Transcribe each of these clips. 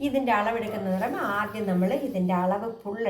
ഇതിന്റെ അളവെടുക്കുന്നത് പറയുമ്പോൾ ആദ്യം നമ്മൾ ഇതിന്റെ അളവ് ഫുൾ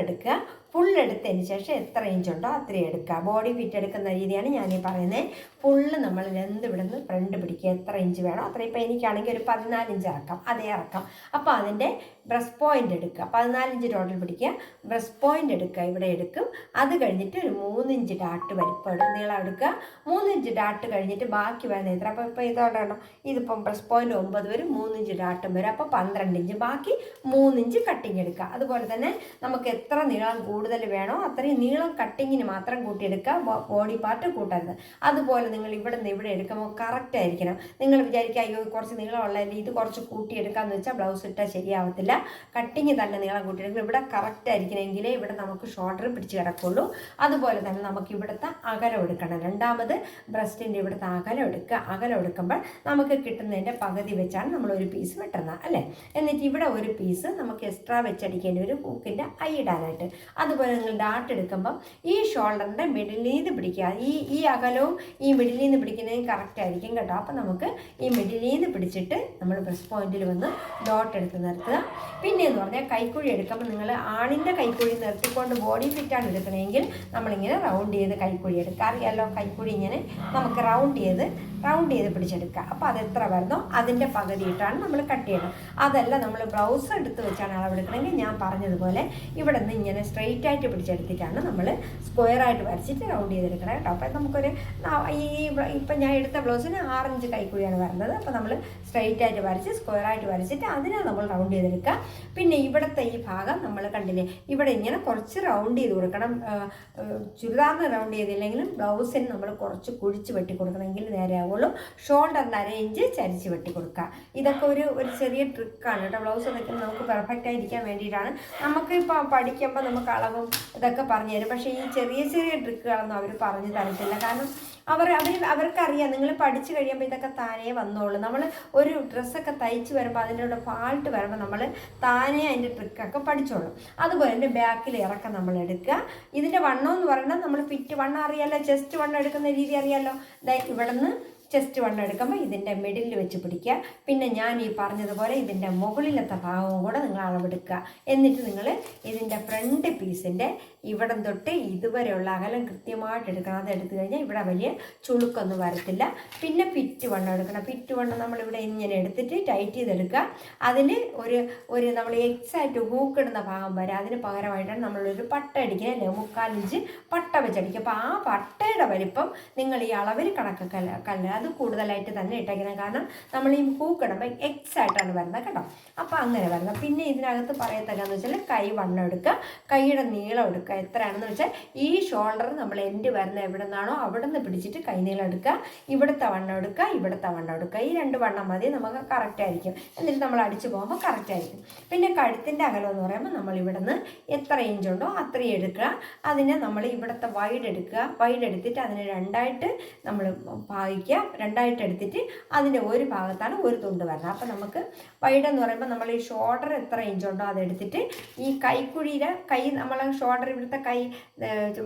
എടുത്തതിന് ശേഷം എത്ര ഇഞ്ച് ഉണ്ടോ അത്രയും എടുക്കുക ബോഡി ഫിറ്റ് എടുക്കുന്ന രീതിയാണ് ഞാൻ ഈ പറയുന്നത് ഫുള്ള് നമ്മൾ ലെന്ത് ഇവിടുന്ന് ഫ്രണ്ട് പിടിക്കുക. എത്ര ഇഞ്ച് വേണോ അത്ര. ഇപ്പോൾ എനിക്കാണെങ്കിൽ ഒരു പതിനാല് ഇഞ്ച് ഇറക്കാം. അതേ ഇറക്കാം. അപ്പോൾ അതിന്റെ ബ്രസ്റ്റ് പോയിന്റ് എടുക്കുക. പതിനാല് ഇഞ്ച് ടോട്ടൽ പിടിക്കുക. ബ്രസ്റ്റ് പോയിന്റ് എടുക്കുക. ഇവിടെ എടുക്കും. അത് കഴിഞ്ഞിട്ട് ഒരു മൂന്നിഞ്ച് ഡാട്ട് വലിപ്പം നീളം എടുക്കുക. മൂന്നിഞ്ച് ഡാട്ട് കഴിഞ്ഞിട്ട് ബാക്കി വരുന്ന എത്ര? അപ്പോൾ ഇപ്പോൾ ഇതോടാണോ ഇതിപ്പം ബ്രസ്റ്റ് പോയിന്റ് ഒമ്പത് വരും. മൂന്നിഞ്ച് ഡാട്ടും വരും. അപ്പോൾ പന്ത്രണ്ട് ഇഞ്ച് ബാക്കി മൂന്നിഞ്ച് കട്ടിങ് എടുക്കുക. അതുപോലെ തന്നെ നമുക്ക് എത്ര നീളം കൂടുതൽ വേണോ അത്രയും നീളം കട്ടിങ്ങിന് മാത്രം കൂട്ടിയെടുക്കുക. Body part കൂട്ടരുത്. അതുപോലെ നിങ്ങൾ ഇവിടെ നിന്ന് ഇവിടെ എടുക്കുമ്പോൾ കറക്റ്റ് ആയിരിക്കണം. നിങ്ങൾ വിചാരിക്കുക അയ്യോ കുറച്ച് നീളമുള്ളതല്ലേ ഇത് കുറച്ച് കൂട്ടിയെടുക്കാന്ന് വെച്ചാൽ ബ്ലൗസ് ഇട്ടാൽ ശരിയാവത്തില്ല. കട്ടിങ് തന്നെ നീളം കൂട്ടിയെടുക്കണം. ഇവിടെ കറക്റ്റ് ആയിരിക്കണമെങ്കിലേ ഇവിടെ നമുക്ക് ഷോർട്ടർ പിടിച്ച് കിടക്കുള്ളൂ. അതുപോലെ തന്നെ നമുക്ക് ഇവിടുത്തെ അകലം എടുക്കണം. രണ്ടാമത് ബ്രസ്റ്റിന്റെ ഇവിടുത്തെ അകലം എടുക്കുക. അകലം എടുക്കുമ്പോൾ നമുക്ക് കിട്ടുന്നതിന്റെ പകുതി വെച്ചാണ് നമ്മൾ ഒരു പീസ് വെട്ടുന്നത് അല്ലേ? എന്നിട്ട് ഇവിടെ ഒരു പീസ് നമുക്ക് എക്സ്ട്രാ വെച്ചടിക്കേണ്ടി വരും. ഹൂക്കിന്റെ ഐ ഇടാനായിട്ട്. അതുപോലെ നിങ്ങൾ ഡാർട്ട് എടുക്കുമ്പം ഈ ഷോൾഡറിന്റെ മിഡിലിൽ നിന്ന് പിടിക്കുക. ഈ ഈ അകലവും ഈ മിഡിലിൽ നിന്ന് പിടിക്കുന്നതും കറക്റ്റ് ആയിരിക്കും കേട്ടോ. അപ്പം നമുക്ക് ഈ മിഡിലിൽ നിന്ന് പിടിച്ചിട്ട് നമ്മൾ പ്രസ് പോയിന്റിൽ വന്ന് ഡോട്ട് എടുത്ത് നിർത്തുക. പിന്നെ എന്ന് പറഞ്ഞാൽ കൈക്കുഴി എടുക്കുമ്പോൾ നിങ്ങൾ ആണിന്റെ കൈക്കുഴി നിർത്തിക്കൊണ്ട് ബോഡി ഫിറ്റാണ് എടുക്കണമെങ്കിൽ നമ്മളിങ്ങനെ റൗണ്ട് ചെയ്ത് കൈക്കുഴി എടുക്കുക. അറിയാമല്ലോ കൈക്കുഴി ഇങ്ങനെ നമുക്ക് റൗണ്ട് ചെയ്ത് റൗണ്ട് ചെയ്ത് പിടിച്ചെടുക്കുക. അപ്പോൾ അത് എത്ര വരുന്നോ അതിന്റെ പകുതി ഇട്ടാണ് നമ്മൾ കട്ട് ചെയ്യണം അതല്ല നമ്മൾ ബ്ലൗസ് എടുത്ത് വെച്ചാണ് അളവെടുക്കണമെങ്കിൽ ഞാൻ പറഞ്ഞതുപോലെ ഇവിടെ നിന്ന് ഇങ്ങനെ സ്ട്രെയിറ്റ് ആയിട്ട് പിടിച്ചെടുത്തിട്ടാണ് നമ്മൾ സ്ക്വയർ ആയിട്ട് വരച്ചിട്ട് റൗണ്ട് ചെയ്തെടുക്കണം കേട്ടോ. അപ്പോൾ നമുക്കൊരു ഈ ഇപ്പം ഞാൻ എടുത്ത ബ്ലൗസിന് ആറഞ്ച് കൈക്കുഴിയാണ് വരുന്നത്. അപ്പോൾ നമ്മൾ സ്ട്രെയിറ്റ് ആയിട്ട് വരച്ച് സ്ക്വയർ ആയിട്ട് വരച്ചിട്ട് അതിനെ നമ്മൾ റൗണ്ട് ചെയ്തെടുക്കുക. പിന്നെ ഇവിടുത്തെ ഈ ഭാഗം നമ്മൾ കണ്ടില്ലേ ഇവിടെ ഇങ്ങനെ കുറച്ച് റൗണ്ട് ചെയ്ത് കൊടുക്കണം. ചുരിദാറിന് റൗണ്ട് ചെയ്തില്ലെങ്കിലും ബ്ലൗസിന് നമ്മൾ കുറച്ച് കുഴിച്ച് വെട്ടി കൊടുക്കണമെങ്കിൽ നേരെ ആവുള്ളൂ ഷോൾഡറിന്റെ അര ചരിച്ച് വെട്ടി കൊടുക്കുക. ഇതൊക്കെ ഒരു ഒരു ചെറിയ ട്രിക്കാണ് കേട്ടോ. ബ്ലൗസ് നിൽക്കുന്നത് നമുക്ക് പെർഫെക്റ്റ് ആയിരിക്കാൻ വേണ്ടിയിട്ടാണ്. നമുക്ക് ഇപ്പോൾ പഠിക്കുമ്പോൾ നമുക്ക് അളവും ഇതൊക്കെ പറഞ്ഞു തരും. പക്ഷേ ഈ ചെറിയ ചെറിയ ട്രിക്കുകളൊന്നും അവർ പറഞ്ഞു തരത്തില്ല. കാരണം അവർ അവർ അവർക്കറിയാം നിങ്ങൾ പഠിച്ചു കഴിയുമ്പോൾ ഇതൊക്കെ താനേ വന്നോളൂ. നമ്മൾ ഒരു ഡ്രസ്സൊക്കെ തയ്ച്ച് വരുമ്പോൾ അതിന്റെ ഫാൾട്ട് വരുമ്പോൾ നമ്മൾ താനേ അതിന്റെ ട്രിക്കൊക്കെ പഠിച്ചോളും. അതുപോലെ തന്നെ ബാക്കിൽ ഇറക്കം നമ്മൾ എടുക്കുക. ഇതിന്റെ വണ്ണം എന്ന് പറയുന്നത് നമ്മൾ ഫിറ്റ് വണ്ണം അറിയാമല്ലോ ചെസ്റ്റ് വണ്ണം എടുക്കുന്ന രീതി അറിയാമല്ലോ ഇവിടെ നിന്ന് ചെസ്റ്റ് വണ്ണം എടുക്കുമ്പോൾ ഇതിന്റെ മിഡിലിൽ വെച്ച് പിടിക്കുക. പിന്നെ ഞാൻ ഈ പറഞ്ഞതുപോലെ ഇതിന്റെ മുകളിലത്തെ ഭാഗവും കൂടെ നിങ്ങൾ അളവെടുക്കുക. എന്നിട്ട് നിങ്ങൾ ഇതിന്റെ ഫ്രണ്ട് പീസിന്റെ ഇവിടം തൊട്ട് ഇതുവരെയുള്ള അകലം കൃത്യമായിട്ട് എടുക്കണം. അത് എടുത്തു കഴിഞ്ഞാൽ ഇവിടെ വലിയ ചുളുക്കൊന്നും വരത്തില്ല. പിന്നെ പിറ്റ് വണ്ണം എടുക്കണം. പിറ്റ് വണ്ണം നമ്മളിവിടെ ഇങ്ങനെ എടുത്തിട്ട് ടൈറ്റ് ചെയ്തെടുക്കുക. അതിൽ ഒരു ഒരു നമ്മൾ എക്സാക്റ്റ് ഹൂക്കിടുന്ന ഭാഗം വരെ അതിന് പകരമായിട്ടാണ് നമ്മളൊരു പട്ട അടിക്കുക. അല്ലേ? മുക്കാലിഞ്ച് പട്ട വെച്ചടിക്കുക. അപ്പോൾ ആ പട്ടയുടെ വലിപ്പം നിങ്ങൾ ഈ അളവിൽ കണക്ക് കല്ല അത് കൂടുതലായിട്ട് തന്നെ ഇട്ടേക്കണം കാരണം നമ്മൾ ഈ പൂക്കിടുമ്പോൾ എക്സ് ആയിട്ടാണ് വരുന്നത് കേട്ടോ. അപ്പോൾ അങ്ങനെ വരുന്നത് പിന്നെ ഇതിനകത്ത് പറയത്തക്കാന്ന് വെച്ചാൽ കൈ വണ്ണം എടുക്കുക. കൈയുടെ നീളം എടുക്കുക. എത്രയാണെന്ന് വെച്ചാൽ ഈ ഷോൾഡർ നമ്മൾ എൻഡ് വരുന്ന എവിടെ നിന്നാണോ അവിടെ നിന്ന് പിടിച്ചിട്ട് കൈ നീളം എടുക്കുക. ഇവിടുത്തെ വണ്ണം എടുക്കുക ഇവിടുത്തെ വണ്ണം എടുക്കുക. ഈ രണ്ട് വണ്ണം മതി. നമുക്ക് കറക്റ്റ് ആയിരിക്കും. എന്നിട്ട് നമ്മൾ അടിച്ചു പോകുമ്പോൾ കറക്റ്റ് ആയിരിക്കും. പിന്നെ കഴുത്തിന്റെ അകലം എന്ന് പറയുമ്പോൾ നമ്മൾ ഇവിടെ നിന്ന് എത്ര ഇഞ്ച് ഉണ്ടോ അത്രയും എടുക്കുക. അതിനെ നമ്മൾ ഇവിടുത്തെ വൈഡ് എടുക്കുക. വൈഡ് എടുത്തിട്ട് അതിനെ രണ്ടായിട്ട് നമ്മൾ ഭാഗിക്കുക. രണ്ടായിട്ട് എടുത്തിട്ട് അതിന്റെ ഒരു ഭാഗത്താണ് ഒരു തുണ്ട് വരുന്നത്. അപ്പോൾ നമുക്ക് വൈഡ് എന്ന് പറയുമ്പോൾ നമ്മൾ ഈ ഷോൾഡർ എത്ര ഇഞ്ചുണ്ടോ അതെടുത്തിട്ട് ഈ കൈക്കുഴിയുടെ കൈ നമ്മൾ ഷോൾഡർ ഇവിടുത്തെ കൈ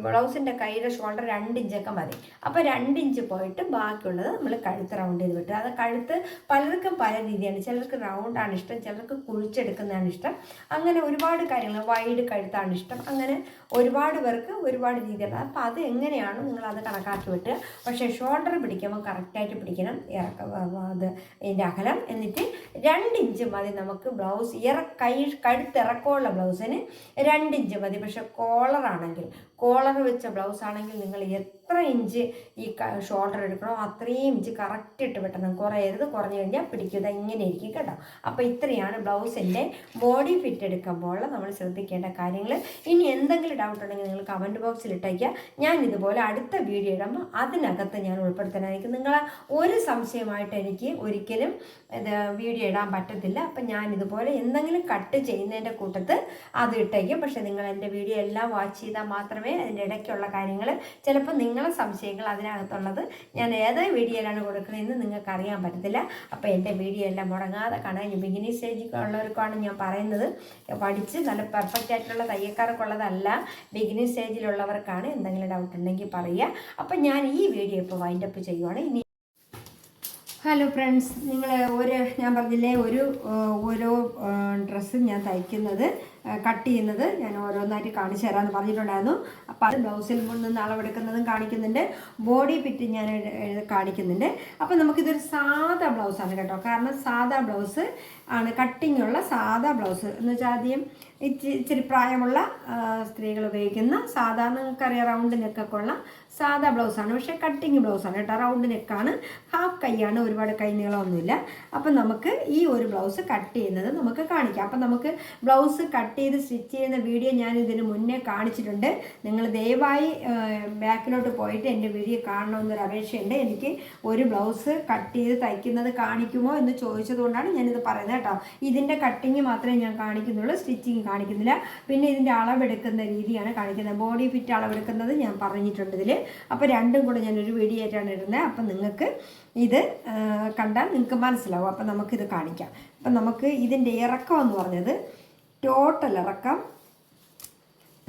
ബ്ലൗസിന്റെ കൈയുടെ ഷോൾഡർ രണ്ട് ഇഞ്ചൊക്കെ മതി. അപ്പോൾ രണ്ട് ഇഞ്ച് പോയിട്ട് ബാക്കിയുള്ളത് നമ്മൾ കഴുത്ത് റൗണ്ട് ചെയ്ത് വിട്ടു അത് കഴുത്ത് പലർക്കും പല രീതിയാണ്. ചിലർക്ക് റൗണ്ടാണ് ഇഷ്ടം ചിലർക്ക് കുഴിച്ചെടുക്കുന്നതാണ് ഇഷ്ടം. അങ്ങനെ ഒരുപാട് കാര്യങ്ങൾ വൈഡ് കഴുത്താണ് ഇഷ്ടം. അങ്ങനെ ഒരുപാട് പേർക്ക് ഒരുപാട് രീതിയാണ്. അപ്പോൾ അത് എങ്ങനെയാണ് നിങ്ങൾ അത് കണക്കാക്കി വിട്ട് പക്ഷേ ഷോൾഡർ പിടിക്കുമ്പോൾ കറക്റ്റായിട്ട് പിടിക്കണം ഇറക്കം അത് ഇതിന്റെ അകലം എന്നിട്ട് രണ്ട് ഇഞ്ച് മതി നമുക്ക് ബ്ലൗസ് ഇറ കൈ കഴുത്തിറക്കമുള്ള ബ്ലൗസിന് രണ്ട് ഇഞ്ച് മതി. പക്ഷേ കോളറാണെങ്കിൽ കോളർ വെച്ച ബ്ലൗസ് ആണെങ്കിൽ നിങ്ങൾ എത്ര ഇഞ്ച് ഈ ഷോൾഡർ എടുക്കണോ അത്രയും ഇഞ്ച് കറക്റ്റ് ഇട്ട് വെട്ടണം. കുറയരുത് കുറഞ്ഞു കഴിഞ്ഞാൽ പിടിക്കുക ഇങ്ങനെ ഇരിക്കും കേട്ടോ. അപ്പോൾ ഇത്രയാണ് ബ്ലൗസിന്റെ ബോഡി ഫിറ്റ് എടുക്കുമ്പോൾ നമ്മൾ ശ്രദ്ധിക്കേണ്ട കാര്യങ്ങൾ ഇനി എന്തെങ്കിലും ഡൗട്ട് ഉണ്ടെങ്കിൽ നിങ്ങൾ കമന്റ് ബോക്സിൽ ഇട്ടേക്കുക ഞാൻ ഇതുപോലെ അടുത്ത വീഡിയോ ഇടുമ്പോൾ അതിനകത്ത് ഞാൻ ഉൾപ്പെടുത്താനായിരിക്കും. നിങ്ങൾ ഒരു സംശയമായിട്ട് എനിക്ക് ഒരിക്കലും ഇത് വീഡിയോ ഇടാൻ പറ്റത്തില്ല. അപ്പം ഞാൻ ഇതുപോലെ എന്തെങ്കിലും കട്ട് ചെയ്യുന്നതിന്റെ കൂട്ടത്ത് അത് ഇട്ടേക്കും. പക്ഷേ നിങ്ങൾ എന്റെ വീഡിയോ എല്ലാം വാച്ച് ചെയ്താൽ മാത്രമേ അതിന്റെ ഇടയ്ക്കുള്ള കാര്യങ്ങൾ ചിലപ്പോൾ നിങ്ങളെ സംശയങ്ങൾ അതിനകത്തുള്ളത് ഞാൻ ഏത് വീഡിയോയിലാണ് കൊടുക്കുന്നതെന്ന് നിങ്ങൾക്ക് അറിയാൻ പറ്റത്തില്ല. അപ്പോൾ എന്റെ വീഡിയോ എല്ലാം മുടങ്ങാതെ കാണാൻ ബിഗിനി സ്റ്റേജിൽ ഉള്ളവർക്കാണ് ഞാൻ പറയുന്നത്. പഠിച്ച് നല്ല പെർഫെക്റ്റ് ആയിട്ടുള്ള തയ്യക്കാർക്കുള്ളതല്ല ബിഗിനി സ്റ്റേജിലുള്ളവർക്കാണ് എന്തെങ്കിലും ഡൗട്ട് ഉണ്ടെങ്കിൽ പറയുക. അപ്പം ഞാൻ ഈ വീഡിയോ ഇപ്പോൾ വൈൻഡപ്പ് ചെയ്യുവാണ്. ഇനി ഹലോ ഫ്രണ്ട്സ് നിങ്ങൾ ഒരു ഞാൻ പറഞ്ഞില്ലേ ഒരു ഓരോ ഡ്രസ്സും ഞാൻ തയ്ക്കുന്നത്. കട്ട് ചെയ്യുന്നത്. ഞാൻ ഓരോന്നായിട്ട് കാണിച്ചു തരാമെന്ന് പറഞ്ഞിട്ടുണ്ടായിരുന്നു. അപ്പോൾ അത് ബ്ലൗസിൽ നിന്ന് അളവെടുക്കുന്നതും കാണിക്കുന്നുണ്ട്. ബോഡി പിറ്റ് ഞാൻ കാണിക്കുന്നുണ്ട്. അപ്പോൾ നമുക്കിതൊരു സാധാ ബ്ലൗസാണ് കേട്ടോ. കാരണം സാധാ ബ്ലൗസ് ആണ് കട്ടിങ് ഉള്ള സാധാ ബ്ലൗസ് എന്ന് വെച്ചാൽ ആദ്യം ഇച്ചി- ഇച്ചിരി പ്രായമുള്ള സ്ത്രീകൾ ഉപയോഗിക്കുന്ന സാധാരണ നിങ്ങൾക്കറിയാം റൗണ്ട് നെക്കൊക്കെ ഉള്ള സാധാ ബ്ലൗസാണ് പക്ഷേ കട്ടിങ് ബ്ലൗസാണ് കേട്ടോ. റൗണ്ട് നെക്കാണ് ഹാഫ് കൈയാണ് ഒരുപാട് കൈ നീളമൊന്നുമില്ല. അപ്പം നമുക്ക് ഈ ഒരു ബ്ലൗസ് കട്ട് ചെയ്യുന്നത് നമുക്ക് കാണിക്കാം. അപ്പം നമുക്ക് ബ്ലൗസ് കട്ട് ചെയ്ത് സ്റ്റിച്ച് ചെയ്യുന്ന വീഡിയോ ഞാൻ ഇതിന് മുന്നേ കാണിച്ചിട്ടുണ്ട്. നിങ്ങൾ ദയവായി ബാക്കിലോട്ട് പോയിട്ട് എന്റെ വീഡിയോ കാണണമെന്നൊരു അപേക്ഷയുണ്ട്. എനിക്ക് ഒരു ബ്ലൗസ് കട്ട് ചെയ്ത് തയ്ക്കുന്നത് കാണിക്കുമോ എന്ന് ചോദിച്ചതുകൊണ്ടാണ് ഞാനിത് പറയുന്നത് കേട്ടോ. ഇതിന്റെ കട്ടിങ് മാത്രമേ ഞാൻ കാണിക്കുന്നുള്ളൂ സ്റ്റിച്ചിങ് കാണിക്കുന്നില്ല. പിന്നെ ഇതിന്റെ അളവെടുക്കുന്ന രീതിയാണ് കാണിക്കുന്നത്. ബോഡി ഫിറ്റ് അളവെടുക്കുന്നത് ഞാൻ പറഞ്ഞിട്ടുണ്ട് ഇതിൽ അപ്പോൾ രണ്ടും കൂടെ ഒരു വീഡിയോ ആയിട്ടാണ് ഇടുന്നത്. അപ്പം നിങ്ങൾക്ക് ഇത് കണ്ടാൽ നിങ്ങൾക്ക് മനസ്സിലാവും. അപ്പം നമുക്കിത് കാണിക്കാം. അപ്പം നമുക്ക് ഇതിന്റെ ഇറക്കം എന്ന് പറഞ്ഞത് ടോട്ടൽ ഇറക്കം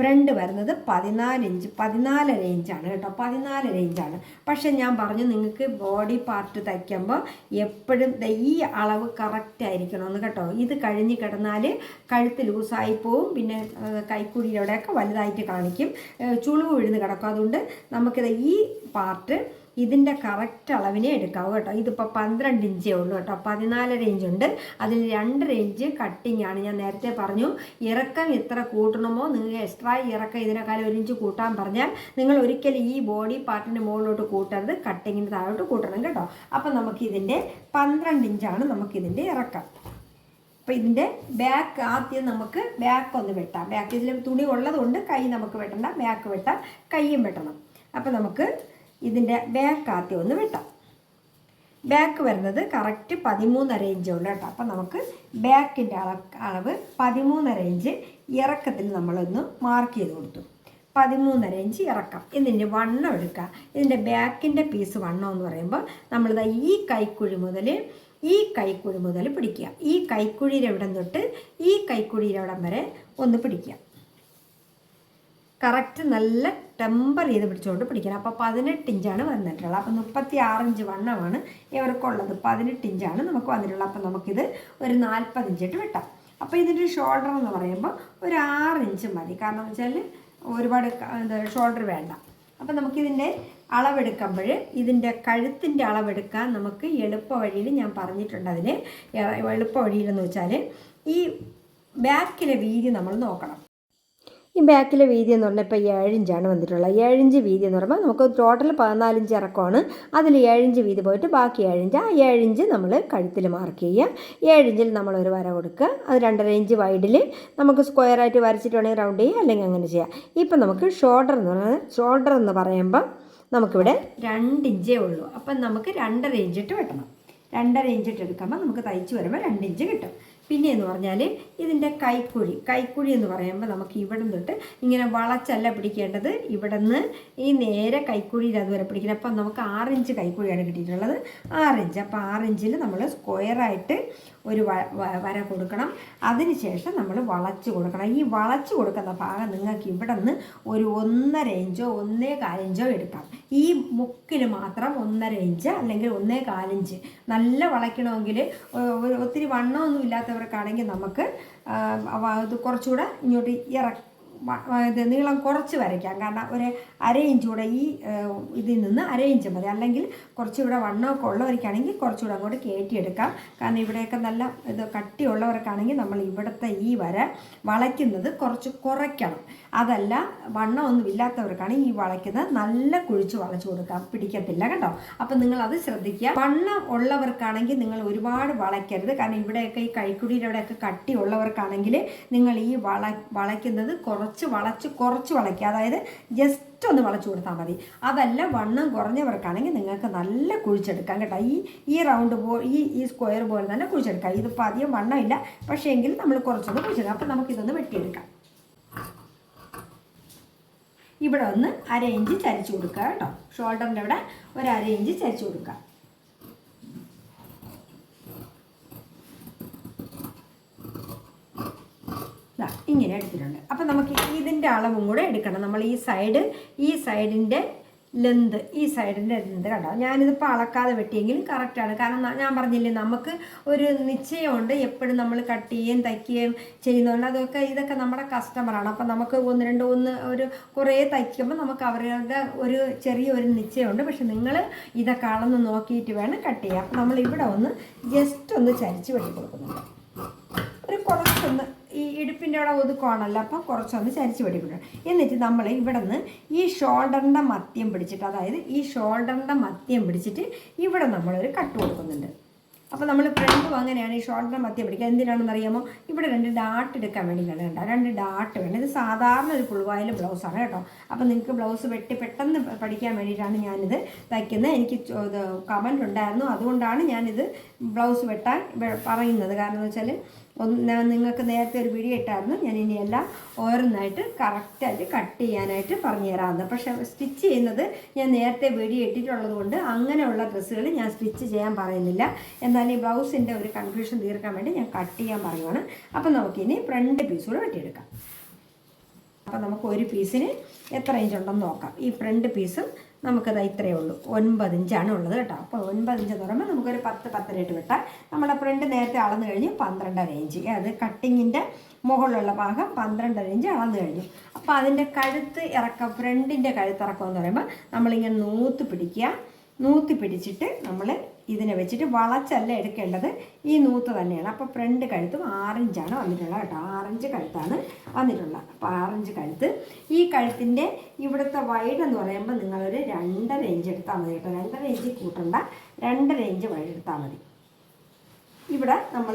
ഫ്രണ്ട് വരുന്നത് പതിനാല് ഇഞ്ച് പതിനാലര ഇഞ്ചാണ് കേട്ടോ പതിനാലര ഇഞ്ചാണ്. പക്ഷെ ഞാൻ പറഞ്ഞു നിങ്ങൾക്ക് ബോഡി പാർട്ട് തയ്ക്കുമ്പോൾ എപ്പോഴും ഈ അളവ് കറക്റ്റ് ആയിരിക്കണമെന്ന് കേട്ടോ. ഇത് കഴിഞ്ഞ് കിടന്നാൽ കഴുത്ത് ലൂസായി പോവും പിന്നെ കൈക്കുഴിയിലൂടെയൊക്കെ വലുതായിട്ട് കാണിക്കും. ചുളിവ് വിഴുന്ന് കിടക്കും. അതുകൊണ്ട് നമുക്കിത് ഈ പാർട്ട് ഇതിന്റെ കറക്റ്റ് അളവിനെ എടുക്കാവൂ കേട്ടോ. ഇതിപ്പോൾ പന്ത്രണ്ട് ഇഞ്ചേ ഉള്ളൂ കേട്ടോ. പതിനാലര ഇഞ്ച് ഉണ്ട്. അതിൽ രണ്ടര ഇഞ്ച് കട്ടിംഗ് ആണ്. ഞാൻ നേരത്തെ പറഞ്ഞു ഇറക്കം ഇത്ര കൂട്ടണമോ നിങ്ങൾക്ക് എക്സ്ട്രാ ഇറക്കം ഇതിനേക്കാളും ഒരു ഇഞ്ച് കൂട്ടാൻ പറഞ്ഞാൽ നിങ്ങൾ ഒരിക്കലും ഈ ബോഡി പാർട്ടിന്റെ മുകളിലോട്ട് കൂട്ടരുത്. കട്ടിങ്ങിന് താഴോട്ട് കൂട്ടണം കേട്ടോ. അപ്പം നമുക്കിതിന്റെ പന്ത്രണ്ട് ഇഞ്ചാണ് നമുക്കിതിന്റെ ഇറക്കം. അപ്പോൾ ഇതിന്റെ ബാക്ക് ആദ്യം നമുക്ക് ബാക്ക് ഒന്ന് വെട്ടാം. ബാക്ക് ഇതിൽ തുണി ഉള്ളതുകൊണ്ട് കൈ നമുക്ക് വെട്ടണ്ട. ബാക്ക് വെട്ടാം. കൈയും വെട്ടണം. അപ്പോൾ നമുക്ക് ഇതിന്റെ ബാക്ക് ആദ്യം ഒന്ന് വെട്ടാം. ബാക്ക് വരുന്നത് കറക്റ്റ് പതിമൂന്നര ഇഞ്ച് ഉണ്ട് കേട്ടോ. അപ്പം നമുക്ക് ബാക്കിന്റെ അള അളവ് പതിമൂന്നര ഇഞ്ച് ഇറക്കത്തിൽ നമ്മളൊന്ന് മാർക്ക് ചെയ്ത് കൊടുത്തു. പതിമൂന്നര ഇഞ്ച് ഇറക്കാം. ഇതിന്റെ വണ്ണം എടുക്കുക ഇതിന്റെ ബാക്കിന്റെ പീസ് വണ്ണം എന്ന് പറയുമ്പോൾ നമ്മളിത് ഈ കൈക്കുഴി മുതൽ ഈ കൈക്കുഴി മുതൽ പിടിക്കുക. ഈ കൈക്കുഴിയുടെ ഇവിടം തൊട്ട് ഈ കൈക്കുഴിയുടെ ഇവിടം വരെ ഒന്ന് പിടിക്കുക. കറക്റ്റ് നല്ല ടെമ്പർ ചെയ്ത് പിടിച്ചുകൊണ്ട് പിടിക്കണം. അപ്പോൾ പതിനെട്ട് ഇഞ്ചാണ് വന്നിട്ടുള്ളത്. അപ്പോൾ മുപ്പത്തി ആറ് ഇഞ്ച് വണ്ണമാണ് ഇവർക്കുള്ളത്. പതിനെട്ട് ഇഞ്ചാണ് നമുക്ക് വന്നിട്ടുള്ളത്. അപ്പോൾ നമുക്കിത് ഒരു നാൽപ്പത് ഇഞ്ചിട്ട് വെട്ടാം. അപ്പോൾ ഇതിന്റെ ഷോൾഡർ എന്ന് പറയുമ്പോൾ ഒരു ആറ് ഇഞ്ച് മതി. കാരണം എന്ന് വെച്ചാൽ ഒരുപാട് എന്താ ഷോൾഡർ വേണ്ട. അപ്പോൾ നമുക്കിതിന്റെ അളവെടുക്കുമ്പോൾ ഇതിന്റെ കഴുത്തിന്റെ അളവെടുക്കാൻ നമുക്ക് എളുപ്പ വഴിയിൽ ഞാൻ പറഞ്ഞിട്ടുണ്ട് അതിന്. എളുപ്പ വഴിയിലെന്ന് വെച്ചാൽ ഈ ബാക്കിലെ വീതി നമ്മൾ നോക്കണം. ഈ ബാക്കിലെ വീതി എന്ന് പറഞ്ഞാൽ ഇപ്പോൾ ഏഴിഞ്ചാണ് വന്നിട്ടുള്ളത്. ഏഴിഞ്ച് വീതി എന്ന് പറയുമ്പോൾ നമുക്ക് ടോട്ടൽ പതിനാലിഞ്ച് ഇറക്കമാണ്. അതിൽ ഏഴിഞ്ച് വീതി പോയിട്ട് ബാക്കി ഏഴിഞ്ച് ആ ഏഴിഞ്ച് നമ്മൾ കഴുത്തിൽ മാർക്ക് ചെയ്യുക. ഏഴിഞ്ചിൽ ഒരു വര കൊടുക്കുക. അത് രണ്ടര ഇഞ്ച് വൈഡിൽ നമുക്ക് സ്ക്വയറായിട്ട് വരച്ചിട്ട് വേണമെങ്കിൽ റൗണ്ട് ചെയ്യുക അല്ലെങ്കിൽ അങ്ങനെ ചെയ്യാം. ഇപ്പം നമുക്ക് ഷോൾഡർ എന്ന് പറയുന്നത് ഷോൾഡർ എന്ന് പറയുമ്പം നമുക്കിവിടെ രണ്ട് ഇഞ്ചേ ഉള്ളൂ. അപ്പം നമുക്ക് രണ്ടര ഇഞ്ചിട്ട് വെട്ടണം. രണ്ടര ഇഞ്ചിട്ട് എടുക്കുമ്പോൾ നമുക്ക് തയ്ച്ച് വരുമ്പോൾ രണ്ട് ഇഞ്ച് കിട്ടും. പിന്നെ എന്ന് പറഞ്ഞാൽ ഇതിന്റെ കൈക്കുഴി. കൈക്കുഴി എന്ന് പറയുമ്പോൾ നമുക്ക് ഇവിടെ തൊട്ട് ഇങ്ങനെ വളച്ചല്ല പിടിക്കേണ്ടത് ഇവിടെ നിന്ന് ഈ നേരെ കൈക്കുഴിയിൽ അതുവരെ പിടിക്കണം. അപ്പം നമുക്ക് ആറിഞ്ച് കൈക്കുഴിയാണ് കിട്ടിയിട്ടുള്ളത്. ആറിഞ്ച്. അപ്പോൾ ആറിഞ്ചിൽ നമ്മൾ സ്ക്വയറായിട്ട് ഒരു വര കൊടുക്കണം. അതിനുശേഷം നമ്മൾ വളച്ച് കൊടുക്കണം. ഈ വളച്ച് കൊടുക്കുന്ന ഭാഗം നിങ്ങൾക്ക് ഇവിടെ നിന്ന് ഒരു ഒന്നര ഇഞ്ചോ ഒന്നേ കാലിഞ്ചോ എടുക്കാം. ഈ മുക്കിൽ മാത്രം ഒന്നര ഇഞ്ച് അല്ലെങ്കിൽ ഒന്നേ കാലിഞ്ച് നല്ല വളയ്ക്കണമെങ്കിൽ ഒത്തിരി വണ്ണമൊന്നും ഇല്ലാത്തവർക്കാണെങ്കിൽ നമുക്ക് അത് കുറച്ചുകൂടെ ഇങ്ങോട്ട് ഇറ ഇത് നീളം കുറച്ച് വരയ്ക്കാം. കാരണം ഒരു അര ഇഞ്ച് കൂടെ ഈ ഇതിൽ നിന്ന് അര ഇഞ്ച് മതി. അല്ലെങ്കിൽ കുറച്ചുകൂടെ വണ്ണമൊക്കെ ഉള്ളവർക്കാണെങ്കിൽ കുറച്ചുകൂടെ അങ്ങോട്ട് കയറ്റിയെടുക്കാം. കാരണം ഇവിടെയൊക്കെ നല്ല ഇത് കട്ടിയുള്ളവർക്കാണെങ്കിൽ നമ്മൾ ഇവിടുത്തെ ഈ വര വളയ്ക്കുന്നത് കുറച്ച് കുറയ്ക്കണം. അതല്ല വണ്ണമൊന്നും ഇല്ലാത്തവർക്കാണ് ഈ വളയ്ക്കുന്നത്. നല്ല കുഴിച്ച് വളച്ചു കൊടുക്കാം. പിടിക്കത്തില്ല കേട്ടോ. അപ്പം നിങ്ങൾ അത് ശ്രദ്ധിക്കുക. വണ്ണം ഉള്ളവർക്കാണെങ്കിൽ നിങ്ങൾ ഒരുപാട് വളയ്ക്കരുത്. കാരണം ഇവിടെയൊക്കെ ഈ കൈക്കുടിയുടെ ഇവിടെയൊക്കെ കട്ടിയുള്ളവർക്കാണെങ്കിൽ നിങ്ങൾ ഈ വള വളയ്ക്കുന്നത് കുറച്ച് വളച്ച് കുറച്ച് വളയ്ക്കുക. അതായത് ജസ്റ്റ് ഒന്ന് വളച്ചു കൊടുത്താൽ മതി. അതല്ല വണ്ണം കുറഞ്ഞവർക്കാണെങ്കിൽ നിങ്ങൾക്ക് നല്ല കുഴിച്ചെടുക്കാം കേട്ടോ. ഈ ഈ റൗണ്ട് പോ ഈ ഈ സ്ക്വയർ പോലെ തന്നെ കുഴിച്ചെടുക്കാം. ഇതിപ്പോൾ അധികം വണ്ണമില്ല. പക്ഷേ എങ്കിൽ നമ്മൾ കുറച്ചൊന്ന് കുഴിച്ചെടുക്കാം. അപ്പം നമുക്കിതൊന്ന് വെട്ടിയെടുക്കാം. ഇവിടെ ഒന്ന് അര ഇഞ്ച് ചരിച്ചു കൊടുക്കുക കേട്ടോ. ഷോൾഡറിന്റെ ഇവിടെ ഒരു അര ഇഞ്ച് ചരിച്ചു കൊടുക്കുക. ഇങ്ങനെ എടുത്തിട്ടുണ്ട്. അപ്പം നമുക്ക് ഇതിന്റെ അളവും കൂടെ എടുക്കണം. നമ്മൾ ഈ സൈഡ് ഈ സൈഡിന്റെ ലെന്ത് ഈ സൈഡിന്റെ ലെന്ത് കണ്ടോ? ഞാനിതിപ്പോൾ അളക്കാതെ വെട്ടിയെങ്കിലും കറക്റ്റാണ് കാരണം ഞാൻ പറഞ്ഞില്ലേ നമുക്ക് ഒരു നിശ്ചയമുണ്ട് എപ്പോഴും നമ്മൾ കട്ട് ചെയ്യുകയും തയ്ക്കുകയും ചെയ്യുന്നുണ്ട് അതൊക്കെ ഇതൊക്കെ നമ്മുടെ കസ്റ്റമറാണ് അപ്പം നമുക്ക് ഒന്ന് രണ്ട് ഒന്ന് ഒരു കുറേ തയ്ക്കുമ്പോൾ നമുക്ക് അവരുടെ ഒരു ചെറിയൊരു നിശ്ചയമുണ്ട്. പക്ഷെ നിങ്ങൾ ഇതൊക്കെ അളന്ന് നോക്കിയിട്ട് വേണം കട്ട് ചെയ്യാം നമ്മൾ ഇവിടെ ഒന്ന് ജസ്റ്റ് ഒന്ന് ചരിച്ച് വെട്ടി കൊടുക്കുന്നുണ്ട് ഒരു കുറച്ചൊന്ന് ഈ ഇടുപ്പിന്റെ അവിടെ ഒതുക്കമാണല്ലോ. അപ്പം കുറച്ചൊന്ന് ചരിച്ച് പിടിക്കണം എന്നിട്ട് നമ്മൾ ഇവിടെ നിന്ന് ഈ ഷോൾഡറിന്റെ മത്യം പിടിച്ചിട്ട് അതായത് ഈ ഷോൾഡറിന്റെ മത്യം പിടിച്ചിട്ട് ഇവിടെ നമ്മളൊരു കട്ട് കൊടുക്കുന്നുണ്ട്. അപ്പോൾ നമ്മൾ ഫ്രണ്ടും അങ്ങനെയാണ് ഈ ഷോൾഡറിന്റെ മത്യം പിടിക്കുക. എന്തിനാണെന്ന് അറിയാമോ? ഇവിടെ രണ്ട് ഡാട്ട് എടുക്കാൻ വേണ്ടി വേണ്ട രണ്ട് ഡാട്ട് വേണം. ഇത് സാധാരണ ഒരു ഫുൾവായിൽ ബ്ലൗസാണ് കേട്ടോ. അപ്പോൾ നിങ്ങൾക്ക് ബ്ലൗസ് വെട്ടി പെട്ടെന്ന് പഠിക്കാൻ വേണ്ടിയിട്ടാണ് ഞാനിത് തയ്ക്കുന്നത്. എനിക്ക് കമന്റ് ഉണ്ടായിരുന്നു. അതുകൊണ്ടാണ് ഞാനിത് ബ്ലൗസ് വെട്ടാൻ പറയുന്നത്. കാരണം എന്ന് വെച്ചാൽ ഒന്ന് നിങ്ങൾക്ക് നേരത്തെ ഒരു വീഡിയോ ഇട്ടായിരുന്നു. ഞാൻ ഇനിയെല്ലാം ഓരോന്നായിട്ട് കറക്റ്റായിട്ട് കട്ട് ചെയ്യാനായിട്ട് പറഞ്ഞു തരാമെന്ന് പക്ഷേ സ്റ്റിച്ച് ചെയ്യുന്നത് ഞാൻ നേരത്തെ വീഡിയോ ഇട്ടിട്ടുള്ളത് കൊണ്ട് അങ്ങനെയുള്ള ഡ്രസ്സുകൾ ഞാൻ സ്റ്റിച്ച് ചെയ്യാൻ പറയുന്നില്ല. എന്നാൽ ഈ ബ്ലൗസിന്റെ ഒരു കൺഫ്യൂഷൻ തീർക്കാൻ വേണ്ടി ഞാൻ കട്ട് ചെയ്യാൻ പറയുവാണ്. അപ്പം നമുക്കിനി ഫ്രണ്ട് പീസുകൾ വെട്ടിയെടുക്കാം. അപ്പോൾ നമുക്ക് ഒരു പീസിന് എത്ര ഇഞ്ച് ഉണ്ടെന്ന് നോക്കാം. ഈ ഫ്രണ്ട് പീസും നമുക്കത് ഇത്രയേ ഉള്ളൂ. ഒൻപത് ഇഞ്ചാണ് ഉള്ളത് കേട്ടോ. അപ്പോൾ ഒൻപത് ഇഞ്ച് എന്ന് പറയുമ്പോൾ നമുക്കൊരു പത്ത് പത്തരയിട്ട് വെട്ടാം. നമ്മുടെ ഫ്രണ്ട് നേരത്തെ അളന്ന് കഴിഞ്ഞ് പന്ത്രണ്ടര ഇഞ്ച്. അത് കട്ടിങ്ങിന്റെ മുകളിലുള്ള ഭാഗം പന്ത്രണ്ടര ഇഞ്ച് അളന്ന് കഴിഞ്ഞു. അപ്പോൾ അതിന്റെ കഴുത്ത് ഇറക്കം ഫ്രണ്ടിന്റെ കഴുത്തിറക്കം എന്ന് പറയുമ്പോൾ നമ്മളിങ്ങനെ നൂത്ത് പിടിക്കുക. നൂത്തി പിടിച്ചിട്ട് നമ്മൾ ഇതിനെ വെച്ചിട്ട് വളച്ചല്ല എടുക്കേണ്ടത് ഈ നൂത്ത് തന്നെയാണ്. അപ്പോൾ ഫ്രണ്ട് കഴുത്തും ആറഞ്ചാണ് വന്നിട്ടുള്ളത് കേട്ടോ. ആറഞ്ച് കഴുത്താണ് വന്നിട്ടുള്ളത്. അപ്പോൾ ആറഞ്ച് കഴുത്ത്. ഈ കഴുത്തിന്റെ ഇവിടുത്തെ വൈഡ് എന്ന് പറയുമ്പോൾ നിങ്ങളൊരു രണ്ടര ഇഞ്ച് എടുത്താൽ മതി കേട്ടോ. രണ്ടര ഇഞ്ച് കൂട്ടണ്ട. രണ്ടര ഇഞ്ച് വൈഡ് എടുത്താൽ മതി. ഇവിടെ നമ്മൾ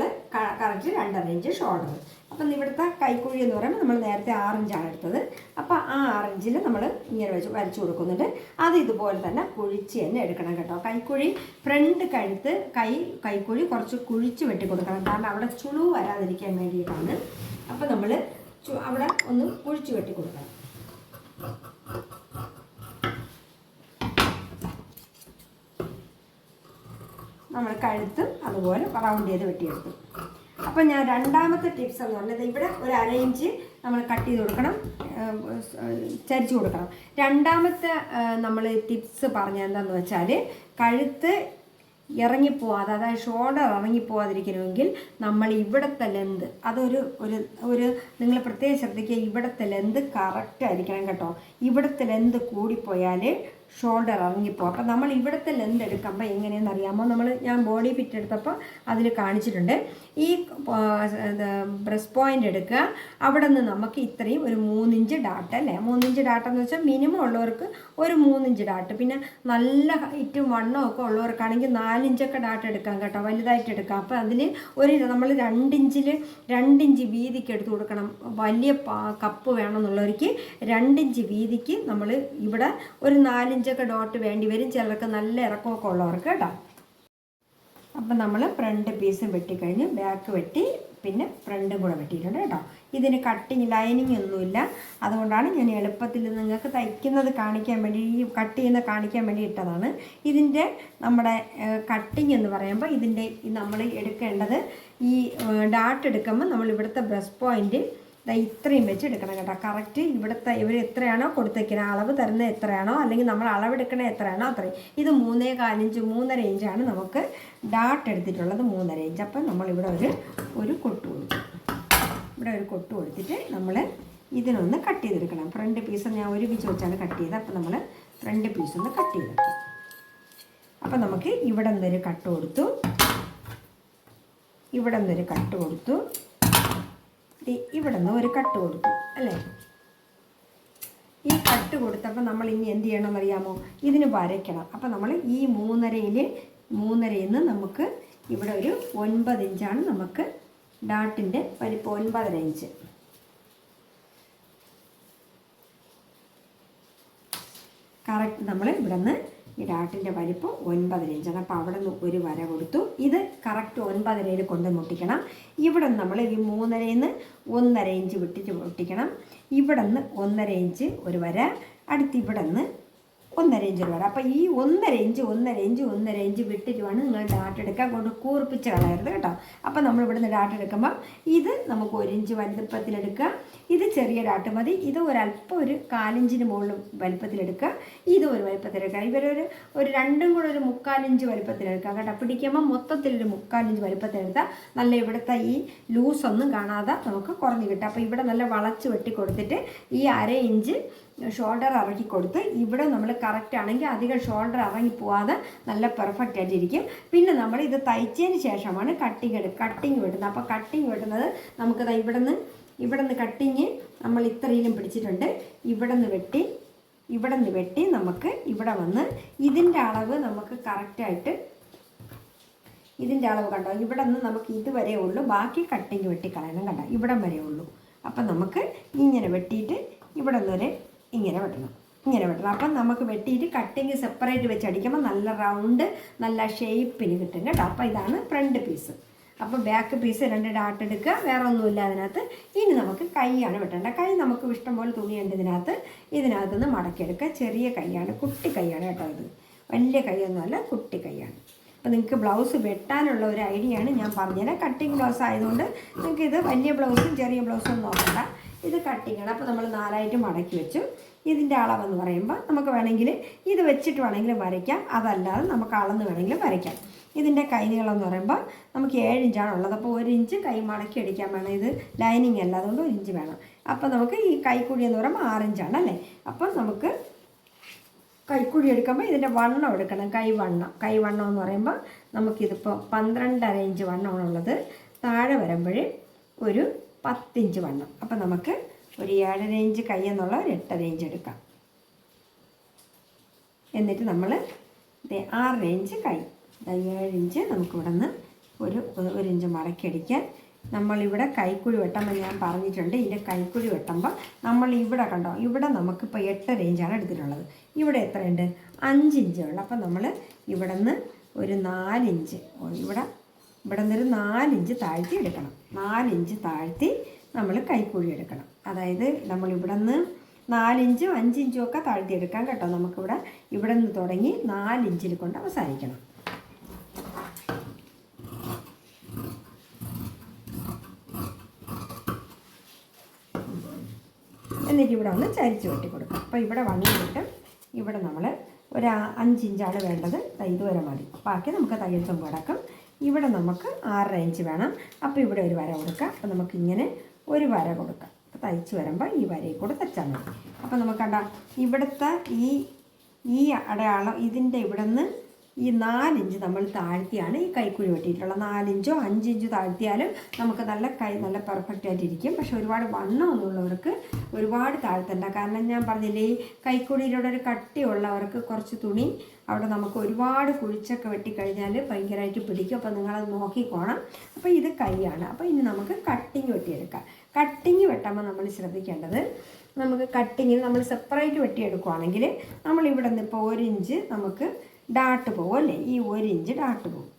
കറക്റ്റ് രണ്ടര ഇഞ്ച് ഷോൾഡർ അപ്പം ഇവിടുത്തെ കൈക്കുഴി എന്ന് പറയുമ്പോൾ നമ്മൾ നേരത്തെ ആറിഞ്ചാണ് എടുത്തത്. അപ്പോൾ ആ ആറിഞ്ചിൽ നമ്മൾ ഇങ്ങനെ വെച്ച് വരച്ചു കൊടുക്കുന്നുണ്ട്. അത് ഇതുപോലെ തന്നെ കുഴിച്ച് തന്നെ എടുക്കണം കേട്ടോ. കൈക്കുഴി ഫ്രണ്ട് കഴുത്ത് കൈ കൈക്കുഴി കുറച്ച് കുഴിച്ച് വെട്ടിക്കൊടുക്കണം കാരണം അവിടെ ചുളിവ് വരാതിരിക്കാൻ വേണ്ടിയിട്ടാണ്. അപ്പോൾ നമ്മൾ അവിടെ ഒന്ന് കുഴിച്ച് വെട്ടി നമ്മൾ കഴുത്ത് അതുപോലെ റൗണ്ട് ചെയ്ത് വെട്ടിയെടുത്തു അപ്പം ഞാൻ രണ്ടാമത്തെ ടിപ്സ് എന്ന് പറഞ്ഞത് ഇവിടെ ഒരു അര ഇഞ്ച് നമ്മൾ കട്ട് ചെയ്ത് കൊടുക്കണം. ചരിച്ചു കൊടുക്കണം. രണ്ടാമത്തെ നമ്മൾ ടിപ്സ് പറഞ്ഞ എന്താണെന്ന് വെച്ചാൽ കഴുത്ത് ഇറങ്ങിപ്പോവാതെ അതായത് ഷോൾഡർ ഇറങ്ങിപ്പോവാതിരിക്കണമെങ്കിൽ നമ്മൾ ഇവിടുത്തെ ലെന്ത് അതൊരു ഒരു ഒരു നിങ്ങൾ പ്രത്യേകം ശ്രദ്ധിക്കുക ഇവിടുത്തെ ലെന്ത് കറക്റ്റ് ആയിരിക്കണം കേട്ടോ. ഇവിടുത്തെ ലെന്ത് കൂടിപ്പോയാൽ ഷോൾഡർ ഇറങ്ങിപ്പോകും അപ്പം നമ്മൾ ഇവിടുത്തെ ലെന്ത് എടുക്കുമ്പോൾ എങ്ങനെയെന്ന് അറിയാമോ നമ്മൾ ഞാൻ ബോഡി ഫിറ്റ് എടുത്തപ്പോൾ അതിൽ കാണിച്ചിട്ടുണ്ട്. ഈ ബ്രസ്റ്റ് പോയിന്റ് എടുക്കുക. അവിടെ നിന്ന് നമുക്ക് ഇത്രയും ഒരു മൂന്നിഞ്ച് ഡാട്ട് അല്ലേ? മൂന്നിഞ്ച് ഡാട്ട് എന്ന് വെച്ചാൽ മിനിമം ഉള്ളവർക്ക് ഒരു മൂന്നിഞ്ച് ഡാട്ട് പിന്നെ നല്ല ഹൈറ്റും വണ്ണവും ഒക്കെ ഉള്ളവർക്കാണെങ്കിൽ നാലിഞ്ചൊക്കെ ഡാട്ട് എടുക്കാം കേട്ടോ. വലുതായിട്ട് എടുക്കാം. അപ്പോൾ അതിൽ ഒരു നമ്മൾ രണ്ടിഞ്ചിൽ രണ്ടിഞ്ച് വീതിക്ക് എടുത്ത് കൊടുക്കണം. വലിയ കപ്പ് വേണമെന്നുള്ളവർക്ക് രണ്ടിഞ്ച് വീതിക്ക് നമ്മൾ ഇവിടെ ഒരു നാലിഞ്ചൊക്കെ ഡോട്ട് വേണ്ടി വരും. ചിലർക്ക് നല്ല ഇറക്കമൊക്കെ ഉള്ളവർക്ക് കേട്ടോ. അപ്പം നമ്മൾ ഫ്രണ്ട് പീസും വെട്ടിക്കഴിഞ്ഞ് ബാക്ക് വെട്ടി പിന്നെ ഫ്രണ്ടും കൂടെ വെട്ടിയിട്ടുണ്ട് കേട്ടോ. ഇതിന് കട്ടിങ് ലൈനിങ് ഒന്നുമില്ല. അതുകൊണ്ടാണ് ഞാൻ എളുപ്പത്തിൽ നിങ്ങൾക്ക് തയ്ക്കുന്നത് കാണിക്കാൻ വേണ്ടി ഈ കട്ട് ചെയ്യുന്നത് കാണിക്കാൻ വേണ്ടി ഇട്ടതാണ്. ഇതിന്റെ നമ്മുടെ കട്ടിങ് എന്ന് പറയുമ്പോൾ ഇതിന്റെ നമ്മൾ എടുക്കേണ്ടത് ഈ ഡാട്ട് എടുക്കുമ്പോൾ നമ്മൾ ഇവിടുത്തെ ബ്രസ്റ്റ് പോയിന്റ് ഇത്രയും വെച്ച് എടുക്കണം കേട്ടോ. കറക്റ്റ് ഇവിടുത്തെ ഇവർ എത്രയാണോ കൊടുത്തേക്കുന്നത് അളവ് തരുന്ന എത്രയാണോ അല്ലെങ്കിൽ നമ്മൾ അളവെടുക്കണ എത്രയാണോ അത്രയും. ഇത് മൂന്നേ കാലഞ്ച് മൂന്നര ഇഞ്ചാണ് നമുക്ക് ഡാട്ട് എടുത്തിട്ടുള്ളത് മൂന്നര ഇഞ്ച്. അപ്പം നമ്മളിവിടെ ഒരു ഒരു കൊട്ട് കൊടുക്കും ഇവിടെ ഒരു കൊട്ട് കൊടുത്തിട്ട് നമ്മൾ ഇതിനൊന്ന് കട്ട് ചെയ്തെടുക്കണം. ഫ്രണ്ട് പീസ് ഞാൻ ഒരുമിച്ച് വെച്ചാണ് കട്ട് ചെയ്തത്. അപ്പം നമ്മൾ ഫ്രണ്ട് പീസ് ഒന്ന് കട്ട് ചെയ്തെടുക്കും അപ്പം നമുക്ക് ഇവിടെ നിന്നൊരു കട്ട് കൊടുത്തു. ഇവിടെ നിന്നൊരു കട്ട് കൊടുത്തു. ഇവിടെ നിന്ന് ഒരു കട്ട് കൊടുക്കും അല്ലേ? ഈ കട്ട് കൊടുത്തപ്പോൾ നമ്മൾ ഇനി എന്ത് ചെയ്യണം അറിയാമോ ഇതിന് വരയ്ക്കണം. അപ്പം നമ്മൾ ഈ മൂന്നരയിൽ മൂന്നരയിൽ നിന്ന് നമുക്ക് ഇവിടെ ഒരു ഒൻപത് ഇഞ്ചാണ് നമുക്ക് ഡാട്ടിന്റെ വലിപ്പം ഒൻപതര ഇഞ്ച്. കറക്റ്റ് നമ്മൾ ഇവിടെ നിന്ന് ഈ ഡാട്ടിന്റെ വലിപ്പം ഒൻപതര ഇഞ്ചാണ് അപ്പോൾ അവിടെ നിന്ന് ഒരു വര കൊടുത്തു. ഇത് കറക്റ്റ് ഒൻപതരയിൽ കൊണ്ട് മുട്ടിക്കണം. ഇവിടെ നമ്മൾ ഈ മൂന്നരയിൽ നിന്ന് ഒന്നര ഇഞ്ച് വിട്ടിട്ട് മുട്ടിക്കണം. ഇവിടെ നിന്ന് ഒന്നര ഇഞ്ച് ഒരു വര. അടുത്ത് ഇവിടെ നിന്ന് ഒന്നര ഇഞ്ച് വരെ. അപ്പോൾ ഈ ഒന്നര ഇഞ്ച് ഒന്നര ഇഞ്ച് ഒന്നര ഇഞ്ച് വിട്ടിട്ട് വേണം നിങ്ങൾ ഡാട്ട് എടുക്കാൻ കൊണ്ട് കൂർപ്പിച്ച് കളയരുത് കേട്ടോ. അപ്പോൾ നമ്മൾ ഇവിടുന്ന് ഡാട്ട് എടുക്കുമ്പോൾ ഇത് നമുക്ക് ഒരു ഇഞ്ച് വലുപ്പത്തിലെടുക്കുക ഇത് ചെറിയ ഡാട്ട് മതി. ഇത് ഒരല്പം ഒരു കാലിഞ്ചിന് മുകളിൽ വലുപ്പത്തിലെടുക്കുക ഇത് ഒരു വലുപ്പത്തിലെടുക്കുക ഇവരൊരു ഒരു രണ്ടും കൂടെ ഒരു മുക്കാലിഞ്ച് വലുപ്പത്തിലെടുക്കുക കേട്ടോ. പിടിക്കുമ്പോൾ മൊത്തത്തിലൊരു മുക്കാലിഞ്ച് വലുപ്പത്തിലെടുത്താൽ നല്ല ഇവിടുത്തെ ഈ ലൂസൊന്നും കാണാതെ നമുക്ക് കുറഞ്ഞ് കിട്ടും. അപ്പോൾ ഇവിടെ നല്ല വളച്ച് വെട്ടി കൊടുത്തിട്ട് ഈ അര ഇഞ്ച് ഷോൾഡർ ഇറക്കി കൊടുത്ത് ഇവിടെ നമ്മൾ കറക്റ്റ് ആണെങ്കിൽ അധികം ഷോൾഡർ ഇറങ്ങി പോവാതെ നല്ല പെർഫെക്റ്റ് ആയിട്ടിരിക്കും. പിന്നെ നമ്മൾ ഇത് തയ്ച്ചതിന് ശേഷമാണ് കട്ടിങ് എടുക്കുക കട്ടിങ് വെട്ടുന്നത്. അപ്പോൾ കട്ടിങ് വെട്ടുന്നത് നമുക്ക് ഇവിടെ നിന്ന് ഇവിടെ നിന്ന് കട്ടിങ് നമ്മൾ ഇത്രയിലും പിടിച്ചിട്ടുണ്ട്. ഇവിടെ നിന്ന് വെട്ടി ഇവിടെ നിന്ന് വെട്ടി നമുക്ക് ഇവിടെ വന്ന് ഇതിന്റെ അളവ് നമുക്ക് കറക്റ്റായിട്ട് ഇതിന്റെ അളവ് കണ്ടോ? ഇവിടെ നിന്ന് നമുക്ക് ഇതുവരെ ഉള്ളൂ. ബാക്കി കട്ടിങ് വെട്ടിക്കളയണം കണ്ടോ? ഇവിടം വരെ ഉള്ളൂ. അപ്പം നമുക്ക് ഇങ്ങനെ വെട്ടിയിട്ട് ഇവിടെ നിന്നൊരു ഇങ്ങനെ വെട്ടണം. ഇങ്ങനെ വെട്ടണം. അപ്പം നമുക്ക് വെട്ടിയിട്ട് കട്ടിങ് സെപ്പറേറ്റ് വെച്ച് അടിക്കുമ്പോൾ നല്ല റൗണ്ട് നല്ല ഷേപ്പിന് കിട്ടും കേട്ടോ. അപ്പോൾ ഇതാണ് ഫ്രണ്ട് പീസ് അപ്പോൾ ബാക്ക് പീസ് രണ്ട് ഡാട്ട് എടുക്കുക. വേറെ ഒന്നുമില്ല അതിനകത്ത്. ഇനി നമുക്ക് കൈയാണ് വെട്ടേണ്ട കൈ നമുക്ക് ഇഷ്ടം പോലെ തുണിയുണ്ട് ഇതിനകത്ത്. ഇതിനകത്ത് നിന്ന് മടക്കിയെടുക്കുക. ചെറിയ കൈയാണ്. കുട്ടി കൈയാണ് കേട്ടോ ഇത്. വലിയ കൈയൊന്നുമല്ല കുട്ടി കൈയാണ്. അപ്പോൾ നിങ്ങൾക്ക് ബ്ലൗസ് വെട്ടാനുള്ള ഒരു ഐഡിയ ആണ് ഞാൻ പറഞ്ഞുതരാം കട്ടിങ് ബ്ലൗസ് ആയതുകൊണ്ട് നിങ്ങൾക്ക് ഇത് വലിയ ബ്ലൗസും ചെറിയ ബ്ലൗസും നോക്കണ്ട. ഇത് കട്ടിങ് ആണ് അപ്പോൾ നമ്മൾ നാലായിട്ട് മടക്കി വെച്ചു. ഇതിന്റെ അളവെന്ന് പറയുമ്പോൾ നമുക്ക് വേണമെങ്കിൽ ഇത് വെച്ചിട്ട് വേണമെങ്കിൽ വരയ്ക്കാം. അതല്ലാതെ നമുക്ക് അളന്ന് വേണമെങ്കിൽ വരയ്ക്കാം. ഇതിന്റെ കൈനീളം എന്ന് പറയുമ്പോൾ നമുക്ക് ഏഴ് ഇഞ്ചാണ് ഉള്ളത്. അപ്പോൾ ഒരു ഇഞ്ച് കൈ മടക്കി അടിക്കാൻ വേണം. ഇത് ലൈനിങ് അല്ല അതുകൊണ്ട് ഒരു ഇഞ്ച് വേണം. അപ്പോൾ നമുക്ക് ഈ കൈക്കുഴി എന്ന് പറയുമ്പോൾ ആറ് ഇഞ്ചാണ് അല്ലേ? അപ്പം നമുക്ക് കൈക്കുഴി എടുക്കുമ്പോൾ ഇതിന്റെ വണ്ണം എടുക്കണം. കൈ വണ്ണം. കൈ വണ്ണം എന്ന് പറയുമ്പോൾ നമുക്കിതിപ്പോൾ പന്ത്രണ്ടര ഇഞ്ച് വണ്ണമാണുള്ളത് താഴെ വരുമ്പോൾ ഒരു പത്തിഞ്ച് വണ്ണം. അപ്പം നമുക്ക് ഒരു ഏഴര ഇഞ്ച് കൈ എന്നുള്ള ഒരു എട്ടര ഇഞ്ച് എടുക്കാം. എന്നിട്ട് നമ്മൾ ആറര ഇഞ്ച് കൈ. ഏഴ് ഇഞ്ച് നമുക്കിവിടെ നിന്ന് ഒരു ഒരു ഇഞ്ച് മടക്കിയടിക്കാൻ നമ്മളിവിടെ കൈക്കുഴി വെട്ടുമ്പോൾ ഞാൻ പറഞ്ഞിട്ടുണ്ട്. ഇതിന്റെ കൈക്കുഴി വെട്ടുമ്പോൾ നമ്മൾ ഇവിടെ കണ്ടോ ഇവിടെ നമുക്കിപ്പോൾ എട്ട് റേഞ്ചാണ് എടുത്തിട്ടുള്ളത്. ഇവിടെ എത്രയുണ്ട്? അഞ്ച് ഇഞ്ചേ ഉള്ളൂ. അപ്പം നമ്മൾ ഇവിടെ നിന്ന് ഒരു നാലിഞ്ച് ഇവിടെ ഇവിടെ നിന്നൊരു നാലിഞ്ച് താഴ്ത്തി എടുക്കണം. നാലിഞ്ച് താഴ്ത്തി നമ്മൾ കൈക്കുഴി എടുക്കണം. അതായത് നമ്മൾ ഇവിടെ നിന്ന് നാലിഞ്ചും അഞ്ചിഞ്ചും ഒക്കെ താഴ്ത്തി എടുക്കാം കേട്ടോ. നമുക്കിവിടെ ഇവിടെ നിന്ന് തുടങ്ങി നാലിഞ്ചിൽ കൊണ്ട് അവസാനിക്കണം. എന്നിട്ട് ഇവിടെ ഒന്ന് ചരിച്ച് വെട്ടി കൊടുക്കാം. അപ്പോൾ ഇവിടെ വന്നിട്ട് ഇവിടെ നമ്മൾ ഒരു അഞ്ചിഞ്ചാണ് വേണ്ടത്. ഇതുവരെ മതി. ബാക്കി നമുക്ക് തയ്യൽ തുമ്പ് കിടക്കും ഇവിടെ നമുക്ക് ആറര ഇഞ്ച് വേണം. അപ്പോൾ ഇവിടെ ഒരു വര കൊടുക്കാം. അപ്പോൾ നമുക്കിങ്ങനെ ഒരു വര കൊടുക്കാം. അപ്പോൾ തയ്ച്ച് വരുമ്പോൾ ഈ വരയിൽ കൂടെ തയ്ച്ചാൽ മതി. അപ്പോൾ നമുക്ക് കണ്ട ഇവിടുത്തെ ഈ ഈ അടയാളം ഇതിന്റെ ഇവിടെ നിന്ന് ഈ നാലിഞ്ച് നമ്മൾ താഴ്ത്തിയാണ് ഈ കൈക്കുഴി വെട്ടിയിട്ടുള്ളത്. നാലിഞ്ചോ അഞ്ചിഞ്ചോ താഴ്ത്തിയാലും നമുക്ക് നല്ല കൈ നല്ല പെർഫെക്റ്റ് ആയിട്ടിരിക്കും പക്ഷെ ഒരുപാട് വണ്ണമൊന്നുള്ളവർക്ക് ഒരുപാട് താഴ്ത്തണ്ട. കാരണം ഞാൻ പറഞ്ഞില്ലേ ഈ കൈക്കുഴിയിലൂടെ ഒരു കട്ടിയുള്ളവർക്ക് കുറച്ച് തുണി അവിടെ നമുക്ക് ഒരുപാട് കുഴിച്ചൊക്കെ വെട്ടിക്കഴിഞ്ഞാൽ ഭയങ്കരമായിട്ട് പിടിക്കും. അപ്പോൾ നിങ്ങളത് നോക്കിക്കോണം. അപ്പോൾ ഇത് കൈയാണ്. അപ്പോൾ ഇനി നമുക്ക് കട്ടിങ് വെട്ടിയെടുക്കാം. കട്ടിങ് വെട്ടുമ്പോൾ നമ്മൾ ശ്രദ്ധിക്കേണ്ടത്? നമുക്ക് കട്ടിങ്ങിൽ നമ്മൾ സെപ്പറേറ്റ് വെട്ടിയെടുക്കുവാണെങ്കിൽ നമ്മൾ ഇവിടെ നിന്ന് ഇപ്പോൾ ഒരു ഇഞ്ച് നമുക്ക് ഡാട്ട് പോകും അല്ലേ? ഈ ഒരു ഇഞ്ച് ഡാട്ട് പോകും.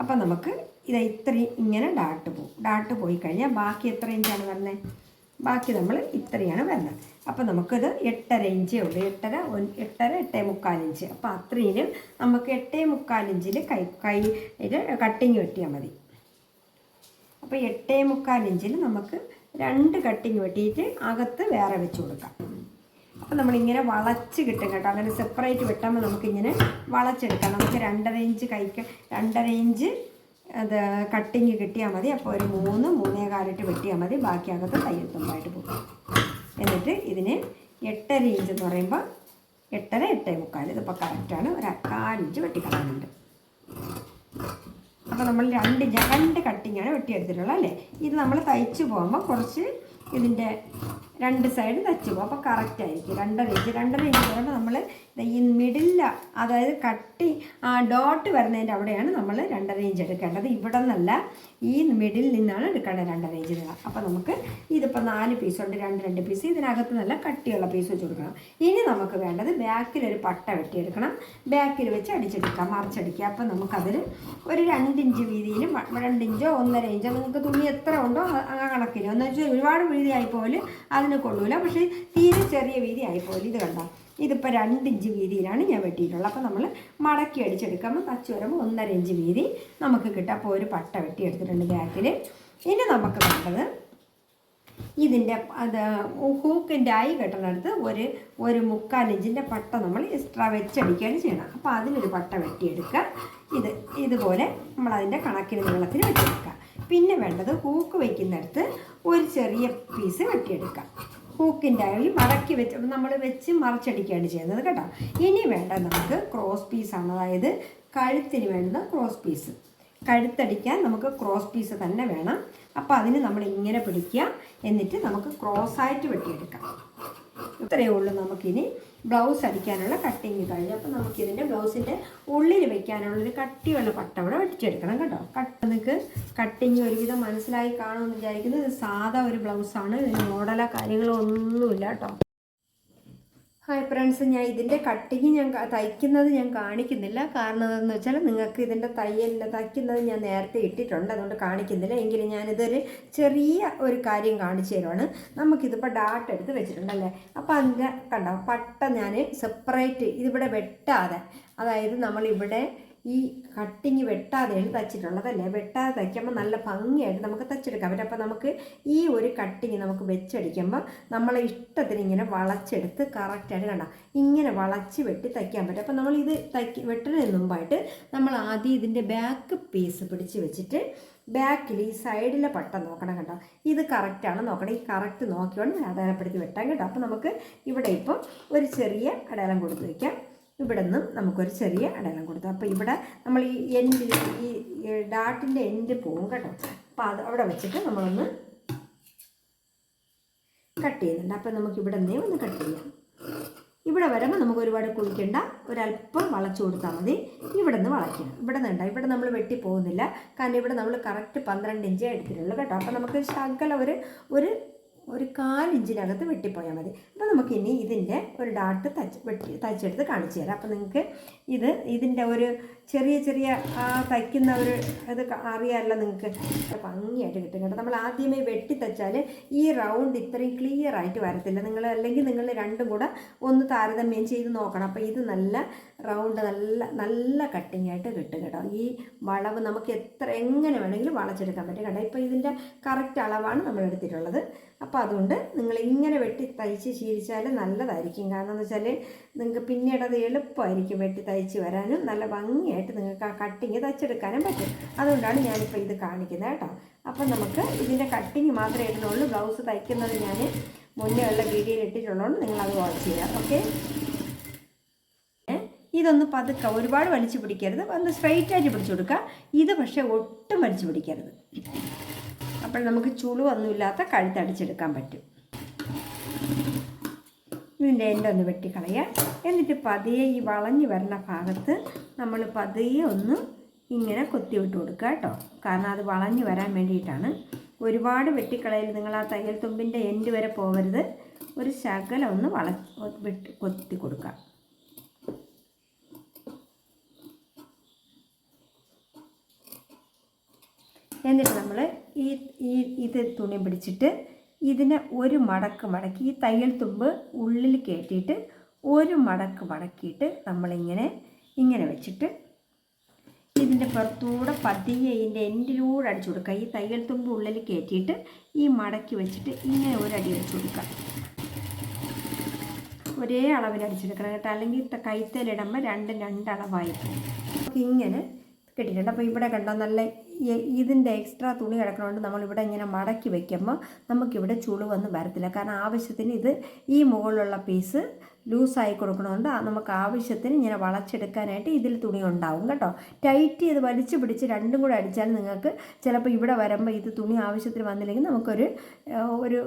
അപ്പോൾ നമുക്ക് ഇത് ഇത്രയും ഇങ്ങനെ ഡാട്ട് പോകും. ഡാട്ട് പോയി കഴിഞ്ഞാൽ ബാക്കി എത്ര ഇഞ്ചാണ് വരുന്നത്? ബാക്കി നമ്മൾ ഇത്രയാണ് വരുന്നത്. അപ്പോൾ നമുക്കിത് എട്ടര ഇഞ്ചേ ഉള്ളൂ. എട്ടര എട്ടര എട്ടേ മുക്കാൽ ഇഞ്ച്. അപ്പോൾ അത്രയും നമുക്ക് എട്ടേ മുക്കാൽ ഇഞ്ചിൽ കൈ കൈ ഇത് കട്ടിങ് വെട്ടിയാൽ മതി. അപ്പോൾ എട്ടേ മുക്കാൽ ഇഞ്ചിൽ നമുക്ക് രണ്ട് കട്ടിങ് വെട്ടിയിട്ട് അകത്ത് വേറെ വെച്ച് കൊടുക്കാം. അപ്പോൾ നമ്മളിങ്ങനെ വളച്ച് കിട്ടും കേട്ടോ. അങ്ങനെ സെപ്പറേറ്റ് വെട്ടുമ്പോൾ നമുക്കിങ്ങനെ വളച്ചെടുക്കാം. നമുക്ക് രണ്ടര ഇഞ്ച് കൈക്ക് രണ്ടര ഇഞ്ച് അത് കട്ടിങ് കിട്ടിയാൽ മതി. അപ്പോൾ ഒരു മൂന്ന് മൂന്നേ കാലിട്ട് വെട്ടിയാൽ മതി. ബാക്കി അകത്ത് തയ്യൽ തുമ്പായിട്ട് പോകും. എന്നിട്ട് ഇതിന് എട്ടര ഇഞ്ച് എന്ന് പറയുമ്പോൾ എട്ടര എട്ടേ മുക്കാൽ. ഇതിപ്പോൾ കറക്റ്റാണ് ഒരു ഇഞ്ച് വെട്ടിക്കളയുന്നുണ്ട് അപ്പോൾ നമ്മൾ രണ്ട് രണ്ട് കട്ടിങ്ങാണ് വെട്ടിയെടുത്തിട്ടുള്ളത് അല്ലേ? ഇത് നമ്മൾ തയ്ച്ച് പോകുമ്പോൾ കുറച്ച് ഇതിന്റെ രണ്ട് സൈഡ് തച്ചു പോകും. അപ്പോൾ കറക്റ്റ് ആയിരിക്കും. രണ്ടര ഇഞ്ച്. രണ്ടര ഇഞ്ച് വരുമ്പോൾ നമ്മൾ ഈ മിഡില്ല അതായത് കട്ടി ആ ഡോട്ട് വരുന്നതിന്റെ അവിടെയാണ് നമ്മൾ രണ്ടര ഇഞ്ച് എടുക്കേണ്ടത്. ഇവിടെ നിന്നല്ല ഈ മിഡിൽ നിന്നാണ് എടുക്കേണ്ടത് രണ്ടര ഇഞ്ച് നീളം അപ്പോൾ നമുക്ക് ഇതിപ്പോൾ നാല് പീസുണ്ട് രണ്ട് രണ്ട് പീസ് ഇതിനകത്ത് നല്ല കട്ടിയുള്ള പീസ് വെച്ച് കൊടുക്കണം. ഇനി നമുക്ക് വേണ്ടത് ബാക്കിൽ ഒരു പട്ട വെട്ടിയെടുക്കണം. ബാക്കിൽ വെച്ച് അടിച്ചെടുക്കാം. മറിച്ചടിക്കുക. അപ്പോൾ നമുക്കതിൽ ഒരു രണ്ടിഞ്ച് വീതിയിലും രണ്ടിഞ്ചോ ഒന്നര ഇഞ്ചോ നിങ്ങൾക്ക് തുണി എത്ര ഉണ്ടോ ആ കണക്കിന്. എന്ന് വെച്ചാൽ ഒരുപാട് വീതി ആയിപ്പോൽ അതിന് കൊള്ളൂല. പക്ഷേ തീരെ ചെറിയ വീതി പോലെ ഇത് കണ്ടോ? ഇതിപ്പോൾ രണ്ട് ഇഞ്ച് വീതിയിലാണ് ഞാൻ വെട്ടിയിട്ടുള്ളത്. അപ്പോൾ നമ്മൾ മടക്കി അടിച്ചെടുക്കുമ്പോൾ തച്ച് വരുമ്പോൾ ഒന്നര ഇഞ്ച് വീതി നമുക്ക് കിട്ടും. അപ്പോൾ ഒരു പട്ട വെട്ടി എടുത്തിട്ടുണ്ട് ബാക്കിൽ ഇനി നമുക്ക് വേണ്ടത് ഇതിന്റെ അത് ഹൂക്കിന്റെ ആയി കെട്ടുന്നിടത്ത് ഒരു ഒരു മുക്കാൽ ഇഞ്ചിന്റെ പട്ട നമ്മൾ എക്സ്ട്രാ വെച്ചടിക്കുകയാണ് ചെയ്യണം അപ്പോൾ അതിനൊരു പട്ട വെട്ടിയെടുക്കുക. ഇത് ഇതുപോലെ നമ്മൾ അതിന്റെ കണക്കിന് നീളത്തിന് വെട്ടിയെടുക്കുക. പിന്നെ വേണ്ടത് ഹൂക്ക് വയ്ക്കുന്നിടത്ത് ഒരു ചെറിയ പീസ് വെട്ടിയെടുക്കാം. ഹൂക്കിന്റെ ഈ മടക്കി വെച്ച് നമ്മൾ വെച്ച് മറിച്ചടിക്കുകയാണ് ചെയ്യുന്നത് കേട്ടോ. ഇനി വേണ്ട നമുക്ക് ക്രോസ് പീസാണ് അതായത് കഴുത്തിന് വേണ്ടുന്ന ക്രോസ് പീസ് കഴുത്തടിക്കാൻ നമുക്ക് ക്രോസ് പീസ് തന്നെ വേണം. അപ്പോൾ അതിന് നമ്മൾ ഇങ്ങനെ പിടിക്കുക. എന്നിട്ട് നമുക്ക് ക്രോസ് ആയിട്ട് വെട്ടിയെടുക്കാം. ഇത്രയേ ഉള്ളൂ നമുക്കിനി ബ്ലൗസ് അടിക്കാനുള്ള കട്ടിങ് കഴിഞ്ഞു. അപ്പോൾ നമുക്കിതിന്റെ ബ്ലൗസിന്റെ ഉള്ളിൽ വെക്കാനുള്ളൊരു കട്ടിയുള്ള പട്ട അവിടെ വെട്ടിച്ചെടുക്കണം കേട്ടോ. കട്ട് നിങ്ങൾക്ക് കട്ടിങ് ഒരുവിധം മനസ്സിലായി കാണുമെന്ന് വിചാരിക്കുന്നത് ഇത് സാധാ ഒരു ബ്ലൗസാണ്. ഇതിന് മോഡലോ കാര്യങ്ങളോ ഒന്നുമില്ല കേട്ടോ. ഹായ് ഫ്രണ്ട്സ് ഞാൻ ഇതിന്റെ കട്ടിങ് ഞാൻ തയ്ക്കുന്നത് ഞാൻ കാണിക്കുന്നില്ല. കാരണം എന്താണെന്ന് വെച്ചാൽ നിങ്ങൾക്ക് ഇതിന്റെ തയ്യലിൽ തയ്ക്കുന്നത് ഞാൻ നേരത്തെ ഇട്ടിട്ടുണ്ട്. അതുകൊണ്ട് കാണിക്കുന്നില്ല. എങ്കിലും ഞാനിതൊരു ചെറിയ ഒരു കാര്യം കാണിച്ചു തരുവാണ്. നമുക്കിതിപ്പോൾ ഡാട്ട് എടുത്ത് വെച്ചിട്ടുണ്ടല്ലേ? അപ്പോൾ അതിന്റെ കണ്ടോ പട്ട ഞാൻ സെപ്പറേറ്റ് ഇതിവിടെ വെട്ടാതെ അതായത് നമ്മളിവിടെ ഈ കട്ടിങ് വെട്ടാതെയാണ് തച്ചിട്ടുള്ളതല്ലേ? വെട്ടാതെ തയ്ക്കുമ്പോൾ നല്ല ഭംഗിയായിട്ട് നമുക്ക് തച്ചെടുക്കാം. പറ്റും അപ്പോൾ നമുക്ക് ഈ ഒരു കട്ടിങ് നമുക്ക് വെച്ചടിക്കുമ്പോൾ നമ്മളെ ഇഷ്ടത്തിന് ഇങ്ങനെ വളച്ചെടുത്ത് കറക്റ്റായിട്ട് കണ്ട. ഇങ്ങനെ വളച്ച് വെട്ടി തയ്ക്കാൻ പറ്റും. അപ്പോൾ നമ്മൾ ഇത് തയ്ക്ക് വെട്ടുന്നതിന് മുമ്പായിട്ട് നമ്മൾ ആദ്യം ഇതിന്റെ ബാക്ക് പീസ് പിടിച്ച് വെച്ചിട്ട് ബാക്കിൽ ഈ സൈഡിലെ പട്ട നോക്കണം കേട്ടോ ഇത് കറക്റ്റാണ് നോക്കണം. ഈ കറക്റ്റ് നോക്കിയോണ്ട് അടയാളപ്പെടുത്തി വെട്ടാൻ കേട്ടോ. അപ്പോൾ നമുക്ക് ഇവിടെ ഇപ്പം ഒരു ചെറിയ അടയാളം കൊടുത്ത് വയ്ക്കാം ഇവിടെ നിന്നും നമുക്കൊരു ചെറിയ അടയാളം കൊടുത്തു. അപ്പോൾ ഇവിടെ നമ്മൾ ഈ എൻഡ് ഈ ഡാട്ടിന്റെ എൻഡ് പോകും കേട്ടോ. അപ്പോൾ അത് അവിടെ വെച്ചിട്ട് നമ്മളൊന്ന് കട്ട് ചെയ്യുന്നുണ്ട്. അപ്പോൾ നമുക്ക് ഇവിടെ നിന്നേ ഒന്ന് കട്ട് ചെയ്യാം. ഇവിടെ വരുമ്പോൾ നമുക്ക് ഒരുപാട് കുളിക്കണ്ട. ഒരല്പം വളച്ചു കൊടുത്താൽ മതി. ഇവിടെ നിന്ന് വളയ്ക്കണം. ഇവിടെ നിന്നുണ്ട ഇവിടെ നമ്മൾ വെട്ടി പോകുന്നില്ല. കാരണം ഇവിടെ നമ്മൾ കറക്റ്റ് പന്ത്രണ്ട് ഇഞ്ചേ എടുത്തിട്ടുള്ളൂ കേട്ടോ. അപ്പോൾ നമുക്ക് ശകലം ഒരു ഒരു ഒരു കാലിഞ്ചിനകത്ത് വെട്ടിപ്പോയാൽ മതി. അപ്പോൾ നമുക്ക് ഇനി ഇതിന്റെ ഒരു ഡാട്ട് തച്ച് വെട്ടി തയ്ച്ചെടുത്ത് കാണിച്ചു തരാം. അപ്പോൾ നിങ്ങൾക്ക് ഇത് ഇതിന്റെ ഒരു ചെറിയ ചെറിയ ആ തയ്ക്കുന്ന ഒരു ഇത് അറിയാമല്ലോ നിങ്ങൾക്ക് ഭംഗിയായിട്ട് കിട്ടും കേട്ടോ. നമ്മൾ ആദ്യമേ വെട്ടി തച്ചാൽ ഈ റൗണ്ട് ഇത്രയും ക്ലിയർ ആയിട്ട് വരത്തില്ല. നിങ്ങൾ അല്ലെങ്കിൽ നിങ്ങൾ രണ്ടും കൂടെ ഒന്ന് താരതമ്യം ചെയ്ത് നോക്കണം. അപ്പോൾ ഇത് നല്ല റൗണ്ട് നല്ല നല്ല കട്ടിങ് ആയിട്ട് കിട്ടും കേട്ടോ. ഈ വളവ് നമുക്ക് എത്ര എങ്ങനെ വേണമെങ്കിലും വളച്ചെടുക്കാൻ പറ്റും കേട്ടോ. ഇപ്പോൾ ഇതിന്റെ കറക്റ്റ് അളവാണ് നമ്മൾ എടുത്തിട്ടുള്ളത്. അപ്പോൾ അതുകൊണ്ട് നിങ്ങൾ ഇങ്ങനെ വെട്ടി തയ്ച്ച് ശീലിച്ചാൽ നല്ലതായിരിക്കും. കാരണം എന്ന് വെച്ചാൽ നിങ്ങൾക്ക് പിന്നീട് അത് എളുപ്പമായിരിക്കും വെട്ടി തയ്ച്ച് വരാനും. നല്ല ഭംഗിയായിട്ട് നിങ്ങൾക്ക് ആ കട്ടിങ് തയ്ച്ചെടുക്കാനും പറ്റും. അതുകൊണ്ടാണ് ഞാനിപ്പോൾ ഇത് കാണിക്കുന്നത് കേട്ടോ. അപ്പം നമുക്ക് ഇതിന്റെ കട്ടിങ് മാത്രമേ ഇടുന്നുള്ളൂ. ബ്ലൗസ് തയ്ക്കുന്നത് ഞാൻ മുന്നേ ഉള്ള വീഡിയോയിൽ ഇട്ടിട്ടുള്ളതുകൊണ്ട് നിങ്ങളത് വാച്ച് ചെയ്യാം. ഓക്കെ ഇതൊന്ന് പതുക്കെ ഒരുപാട് വലിച്ചു പിടിക്കരുത്. ഒന്ന് സ്ട്രൈറ്റ് ആയിട്ട് പിടിച്ചു കൊടുക്കുക. ഇത് പക്ഷേ ഒട്ടും വലിച്ചു പിടിക്കരുത്. അപ്പോൾ നമുക്ക് ചുളുവൊന്നുമില്ലാത്ത കഴുത്തടിച്ചെടുക്കാൻ പറ്റും. ഇതിന്റെ എന്റെ ഒന്ന് വെട്ടിക്കളയുക എന്നിട്ട് പതിയെ ഈ വളഞ്ഞു വരുന്ന ഭാഗത്ത് നമ്മൾ പതിയെ ഒന്ന് ഇങ്ങനെ കൊത്തിവിട്ട് കൊടുക്കുക കേട്ടോ. കാരണം അത് വളഞ്ഞു വരാൻ വേണ്ടിയിട്ടാണ്. ഒരുപാട് വെട്ടിക്കളയിൽ നിങ്ങൾ ആ തയ്യൽ തുമ്പിന്റെ എൻഡ് വരെ പോകരുത്. ഒരു ശകലം ഒന്ന് വള വെട്ടി കൊത്തി കൊടുക്കുക. എന്നിട്ട് നമ്മൾ ഈ ഈ ഇത് തുണി പിടിച്ചിട്ട് ഇതിനെ ഒരു മടക്ക് മടക്കി ഈ തയ്യൽ തുമ്പ് ഉള്ളിൽ കയറ്റിയിട്ട് ഒരു മടക്ക് മടക്കിയിട്ട് നമ്മളിങ്ങനെ ഇങ്ങനെ വെച്ചിട്ട് ഇതിന്റെ പുറത്തൂടെ പതിയെ ഇതിന്റെ എൻഡിലൂടെ അടിച്ചു കൊടുക്കുക. ഈ തയ്യൽ തുമ്പ് ഉള്ളിൽ കയറ്റിയിട്ട് ഈ മടക്കി വെച്ചിട്ട് ഇങ്ങനെ ഒരടി അടിച്ചു കൊടുക്കുക. ഒരേ അളവിൽ അടിച്ചെടുക്കണം കേട്ടോ. അല്ലെങ്കിൽ കൈത്തേലിടുമ്പോൾ രണ്ടും രണ്ടളവായിരിക്കും ഇങ്ങനെ കിട്ടിയിട്ടുണ്ട്. അപ്പോൾ ഇവിടെ കണ്ടോ നല്ല ഇതിന്റെ എക്സ്ട്രാ തുണി കിടക്കണോണ്ട് നമ്മളിവിടെ ഇങ്ങനെ മടക്കി വെക്കുമ്പോൾ നമുക്കിവിടെ ചുളിവൊന്നും വരത്തില്ല. കാരണം ആവശ്യത്തിന് ഇത് ഈ മുകളിലുള്ള പീസ് ലൂസായി കൊടുക്കണോണ്ട് ആ നമുക്ക് ആവശ്യത്തിന് ഇങ്ങനെ വളച്ചെടുക്കാനായിട്ട് ഇതിൽ തുണി ഉണ്ടാവും കേട്ടോ. ടൈറ്റ് ചെയ്ത് വലിച്ചു പിടിച്ച് രണ്ടും കൂടെ അടിച്ചാൽ നിങ്ങൾക്ക് ചിലപ്പോൾ ഇവിടെ വരുമ്പോൾ ഇത് തുണി ആവശ്യത്തിന് വന്നില്ലെങ്കിൽ നമുക്കൊരു ഒരു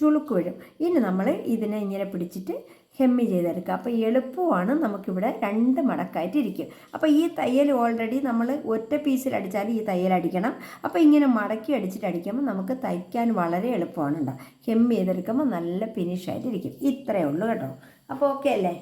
ചുളുക്ക് വരും. ഇനി നമ്മൾ ഇതിനെ ഇങ്ങനെ പിടിച്ചിട്ട് ഹെമ്മി ചെയ്തെടുക്കുക. അപ്പോൾ എളുപ്പമാണ് നമുക്കിവിടെ രണ്ട് മടക്കായിട്ട് ഇരിക്കും അപ്പോൾ ഈ തയ്യൽ ഓൾറെഡി നമ്മൾ ഒറ്റ പീസിൽ അടിച്ചാൽ ഈ തയ്യൽ അടിക്കണം. അപ്പോൾ ഇങ്ങനെ മടക്കി അടിച്ചിട്ട് അടിക്കുമ്പോൾ നമുക്ക് തയ്ക്കാൻ വളരെ എളുപ്പമാണ് കേട്ടോ. ഹെമ്മി ചെയ്തെടുക്കുമ്പോൾ നല്ല ഫിനിഷായിട്ടിരിക്കും ഇത്രയേ ഉള്ളൂ കേട്ടോ. അപ്പോൾ ഓക്കെ അല്ലേ?